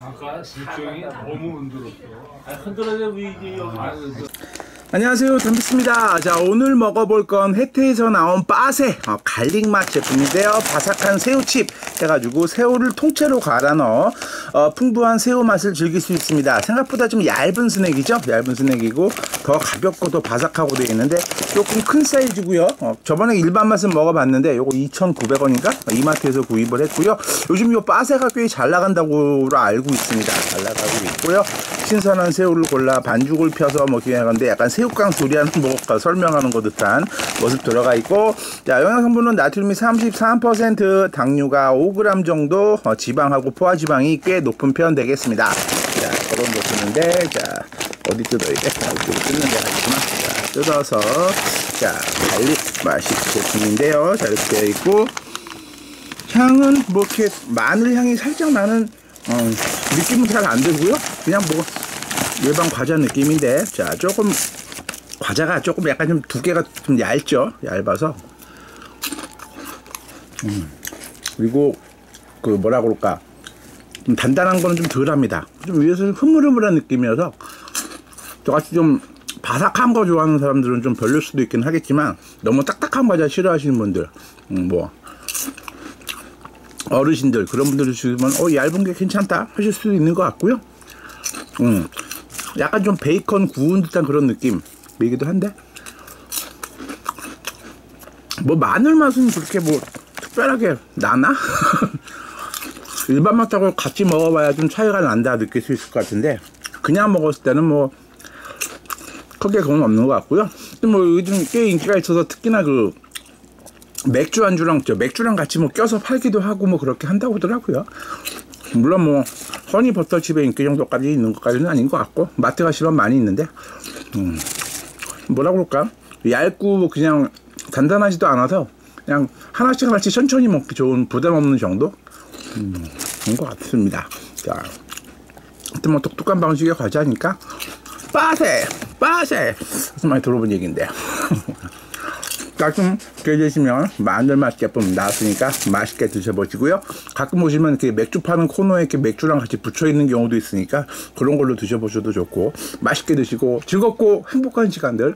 아까 실정이 너무 흔들었어. 아, 이게 여기 안녕하세요. 덤비스입니다. 자 오늘 먹어볼 건 혜태에서 나온 빠세. 어, 갈릭 맛 제품인데요. 바삭한 새우칩 해가지고 새우를 통째로 갈아 넣어 어, 풍부한 새우 맛을 즐길 수 있습니다. 생각보다 좀 얇은 스낵이죠? 얇은 스낵이고 더 가볍고 더 바삭하고 되어 있는데 조금 큰 사이즈고요. 어, 저번에 일반 맛은 먹어봤는데 요거 2,900원인가? 이마트에서 구입을 했고요. 요즘 요 빠세가 꽤 잘 나간다고 알고 있습니다. 잘 나가고 있고요. 신선한 새우를 골라 반죽을 펴서 먹기 위한건데 약간 새우깡 조리하는 뭐 설명하는 것 듯한 모습 들어가 있고 자 영양 성분은 나트륨이 33% 당류가 5g 정도 어, 지방하고 포화 지방이 꽤 높은 편 되겠습니다 자 그런 제품인데 자 어디 뜯어야 돼? 이쪽으로 뜯는 데가 있구나 자 뜯어서 자 갈릭 맛이 제품인데요 자 이렇게 되어 있고 향은 뭐 이렇게 마늘 향이 살짝 나는 어, 느낌은 잘 안 들고요. 그냥 뭐 일반 과자 느낌인데 자 조금 과자가 조금 약간 좀 두께가 좀 얇죠. 얇아서 음, 그리고 그 뭐라 그럴까 좀 단단한 거는 좀 덜합니다. 좀 위에서 흐물흐물한 느낌이어서 저같이 좀 바삭한 거 좋아하는 사람들은 좀 별로일 수도 있긴 하겠지만 너무 딱딱한 과자 싫어하시는 분들 음, 뭐 어르신들 그런 분들이 주시면 어 얇은 게 괜찮다 하실 수도 있는 것 같고요. 음, 약간 좀 베이컨 구운 듯한 그런 느낌이기도 한데 뭐 마늘 맛은 그렇게 뭐 특별하게 나나? 일반 맛하고 같이 먹어봐야 좀 차이가 난다 느낄 수 있을 것 같은데 그냥 먹었을 때는 뭐 크게 그건 없는 것 같고요. 뭐 요즘 꽤 인기가 있어서 특히나 그 맥주 안주랑 저 맥주랑 같이 뭐 껴서 팔기도 하고 뭐 그렇게 한다고 하더라고요. 물론 뭐 허니 버터칩의 인기 정도까지 있는 것까지는 아닌 것 같고 마트 가시면 많이 있는데 음, 뭐라 그럴까? 얇고 그냥 단단하지도 않아서 그냥 하나씩 하나씩 천천히 먹기 좋은 부담 없는 정도? 음, 그런 것 같습니다. 자, 하여튼 뭐 독특한 방식의 과자니까 빠세! 빠세! 많이 들어본 얘기인데 가끔 기회 되시면 마늘 맛 제품 나왔으니까 맛있게 드셔보시고요. 가끔 오시면 이렇게 맥주 파는 코너에 이렇게 맥주랑 같이 붙여 있는 경우도 있으니까 그런 걸로 드셔보셔도 좋고 맛있게 드시고 즐겁고 행복한 시간들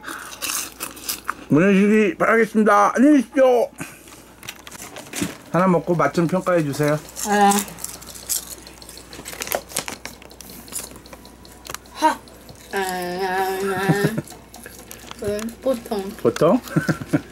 보내시기 바라겠습니다. 안녕히 계십시오. 하나 먹고 맛 좀 평가해 주세요. 아. 하. 아, 아, 음, 보통. 보통